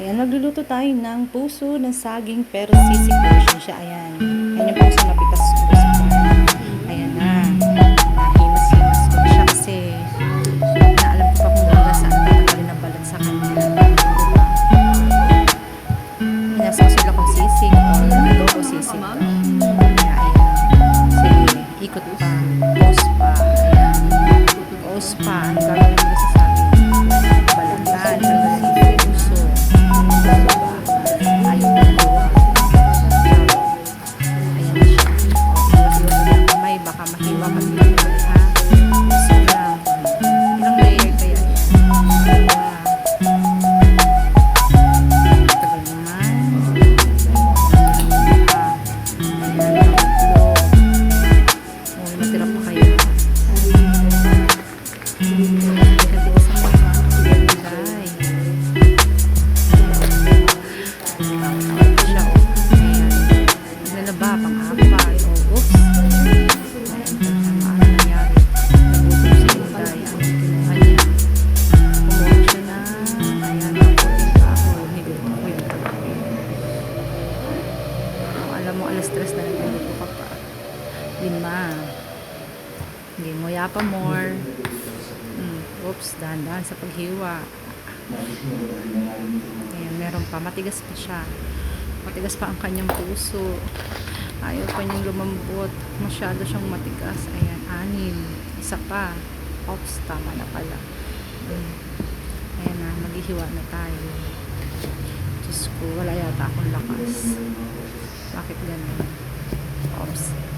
Ayan, magluluto tayo ng puso ng saging pero sisig version siya. Ayan. Ayan yung puso na pitas ko. Ayan na. Nahimas-himas ko siya kasi naalam ko pa kung hanggang saan tatanggalin ang balat sa kanya. Nasa sila kung sisig or ito o sisig daw. Kaya ayan. Sige, ikot pa. Pause pa. Ayan. Pause pa. Ang gagawin ayan, tatlo. Hindi mo yapa more. Hmm. Oops, dahan-dahan sa paghiwa. Ayan, meron pa. Matigas pa siya. Matigas pa ang kanyang puso. Ayaw pa niyang lumambot. Masyado siyang matigas. Ayan, anim. Isa pa. Oops, tama na pala. Hmm. Ayan na, maghihiwa na tayo. Diyos ko, wala yata akong lakas. Bakit ganun? Oops.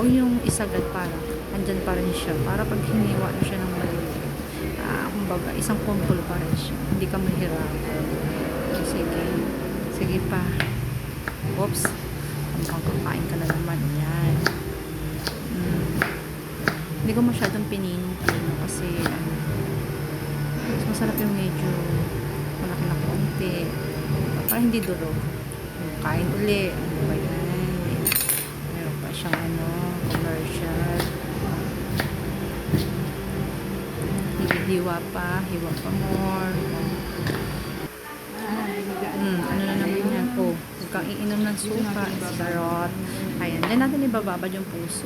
O yung isagad para, andyan pa rin siya. Para pag hiniwa na siya ng maliliit. Ah, kumbaga, isang kumpul pa rin siya. Hindi ka mahirapan. Sige. Sige pa. Oops. Mukhang kakain ka na naman. Yan. Mm. Hindi ko masyadong pininong-pino kasi ano, mas masarap yung medyo malaki na konti. Para hindi durog. Kain uli. Ano ba yan? Siyang ano, commercial. Hiwa pa. Hiwa pa more. Hmm, ano na naman yan? Oh, huwag kang iinom ng suka. Sarot. Ayan. Then natin ibababad yung puso.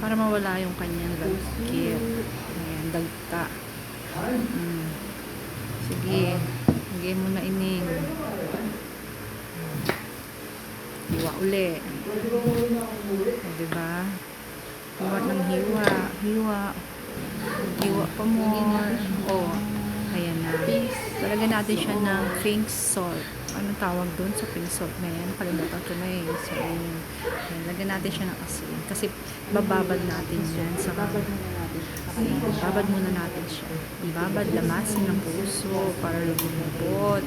Para mawala yung kanyang lagkit. Ayan, dagta. Hmm. Sige. Sige mo na ining. Hiwa uli. O, diba? Hiwa ng hiwa. Hiwa. Hiwa pa more. Oh, ayan na. Talagyan natin siya ng pink salt. Anong tawag doon sa pink salt na yan? Kalimutan ko na eh. So, ayan. Lagyan natin siya ng asin. Kasi bababad natin yan sa Ayan, babad muna natin siya. Ibabad, lamasin ng puso para lumubot.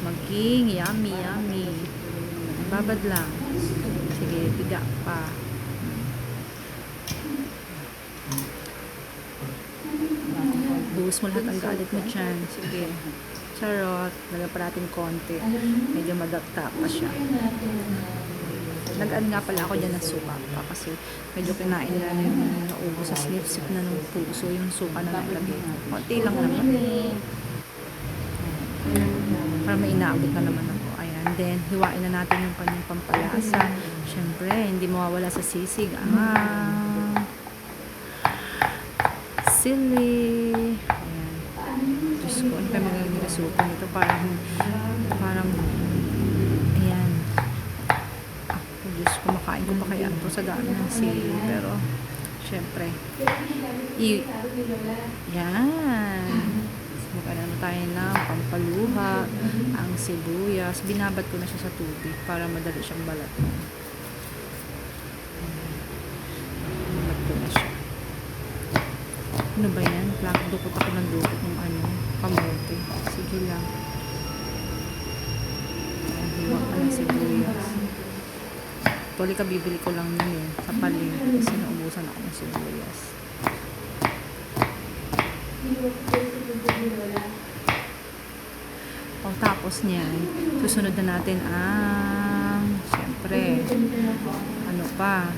Maging yummy, yummy. Babad lang. Biga pa. Buhos mo lahat ang galit mo dyan. Sige. Charot. Lagyan pa konti. Medyo madakta pa siya. Nag-add nga pala ako dyan ng suka pa kasi medyo kinain na yung naubos sa slip-sip na ng puso yung suka na naglagay. Konti lang naman. Para may inaabot na naman ako. Ayan. Then, hiwain na natin yung kanyang pampalasa. Siyempre, hindi mawawala sa sisig. Ah, sili. Ayan. Diyos ko, ano kami magiging resulta nito? Parang, parang, ayan. Ako, Diyos ko, makain ko pa kaya ito sa dami ng sili. Pero, syempre, i, yan. Magkano tayo ng pampaluha, ang sibuyas. Binabad ko na siya sa tubig para madali siyang balat. Binabad ko na siya. Ano ba yan? Plak, dukot ako ng dukot ng ano, kamote. Sige lang. Hiwa ka ng sibuyas. Tuloy ka bibili ko lang yun eh, sa palengke kasi naubusan ako ng sibuyas. O tapos niyan, susunod na natin ang, siyempre, ano pa,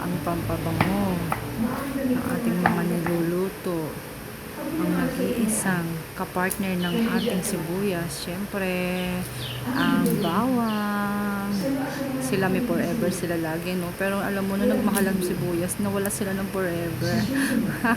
ang pampabango ng ating mga niluluto. Ang nag-iisang kapartner ng ating sibuyas. Siyempre, ang bawang. Sila may forever sila lagi, no? Pero alam mo, nung nagmahal ang sibuyas, nawala sila ng forever.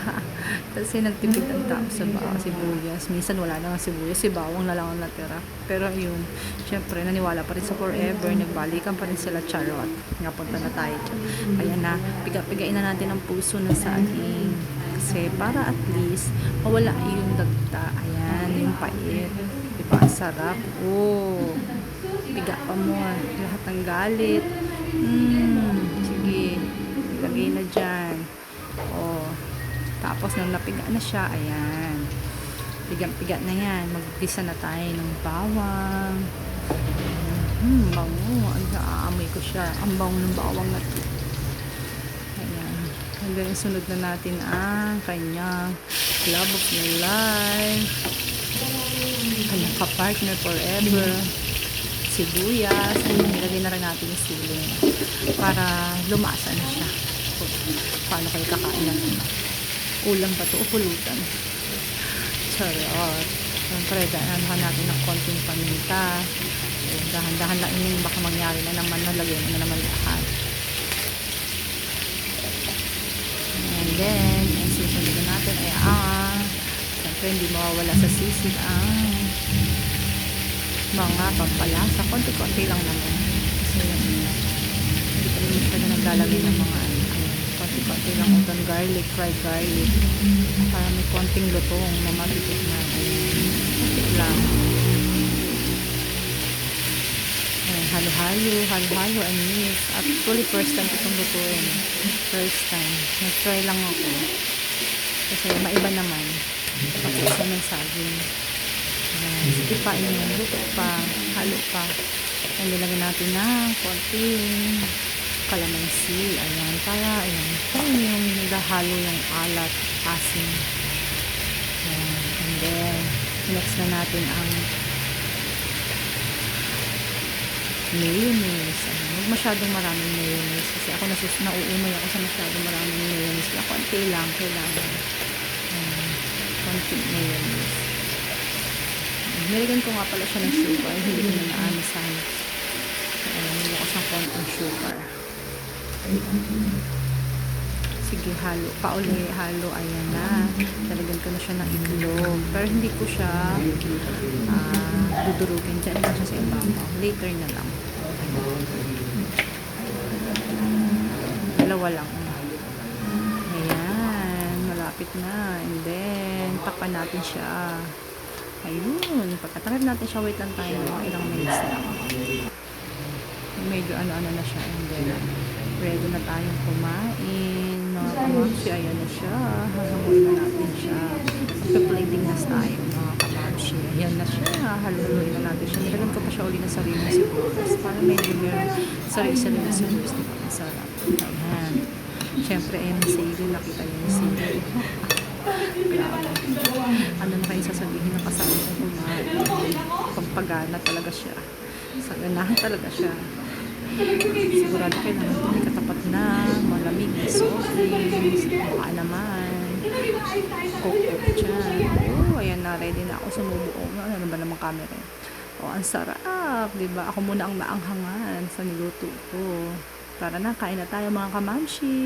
Kasi nagtipid ang tao sa bawang sibuyas. Minsan wala na ang sibuyas, si bawang na lang ang natira. Pero yun, siyempre, naniwala pa rin sa forever. Nagbalikan pa rin sila charot. Nga punta na tayo dyan. Kaya na, piga-pigain na natin ang puso ng saging. Kasi para at least, mawala yung dagta. Ayan, yung pait. Diba? Sarap. Oh. Piga pa mo. ah. Lahat ng galit. Mm, sige. Ilagay na dyan. Oh. Tapos nung napiga na siya, ayan. Pigang-piga na yan. Mag-gisa na tayo ng bawang. Hmm, bango. Ang naaamoy ko siya. Ang bango ng bawang na then, sunod na natin ang kanyang love of your life. Kanyang kapartner forever. Sibuyas. Ayan, nilagay na rin natin yung siling. Para lumasa na siya. Paano kayo kakain natin? Ulam ba to o pulutan? Charot. Siyempre, daanan natin ng konting paminta. Dahan-dahan lang yun, baka mangyari na naman, nalagyan na naman lahat. And then, ang susunod na natin ay ang, siyempre hindi mawawala sa sisig ang mga pampalasa. Konti-konti lang naman. Kasi hindi pa rin masyado naglalagay ng mga ano, konti-konti lang utang garlic, fried garlic. Para may konting lutong na matitik na. Konti lang. Halo-halo, halo-halo and mix. Actually, first time itong lutuin. First time. Nag-try lang ako. Kasi maiba naman. Pag-isa ng saging. Ayan, sige pa yun. Luto pa. Halo pa. Ayan, nilagyan natin ng konting kalamansi. Ayan, para, ayan. Para yung nagahalo yung alat, asin. Ayan, and then, next na natin ang mayonnaise. Ano, huwag masyadong maraming mayonnaise. Kasi ako nasus nauumay ako sa masyadong maraming mayonnaise. Kaya konti lang kailangan. Um, konti mayonnaise. Um, nilagyan ko nga pala siya ng sugar. Hindi ko na naanisan. So, ayan, nilagyan ko siyang konting sugar. Sige, halo. Pauli, halo. Ayan na. Talagyan ko na siya ng itlog. Pero hindi ko siya ah, dudurugin. Diyan lang siya sa ibabaw. Later na lang. Dalawa lang. Ayan. Malapit na. And then, takpan natin siya. Ayun. Pagkatakip natin siya, wait lang tayo mga ilang minutes lang. Medyo ano-ano na siya. And then, ready na tayong kumain. Mga kamamsi, ayan na siya. Hahanguin na natin siya. Magpa-plating na tayo, mga kamamsi. Ayan na siya. Haluloy na natin siya. Nilagyan ko pa siya uli ng sarili ng sibuyas. Para medyo meron sarili-sarili ng sibuyas. Diba? Ang sarap. Ayan. Siyempre, ayan yung sili. Nakita niyo yung sili. Ano na kayo sasabihin ng kasama kong kumain? Pagpagana talaga siya. Saganahan talaga siya. Sigurado kailangan ito may katapat na malamig. Baka naman. Coke-coke dyan. Oh, ayan na. Ready na ako sumubuo. Ano ba namang camera? Oh, ang sarap. Diba? Ako muna ang maanghangan sa niluto ko. Tara na, kain na tayo mga kamamshi.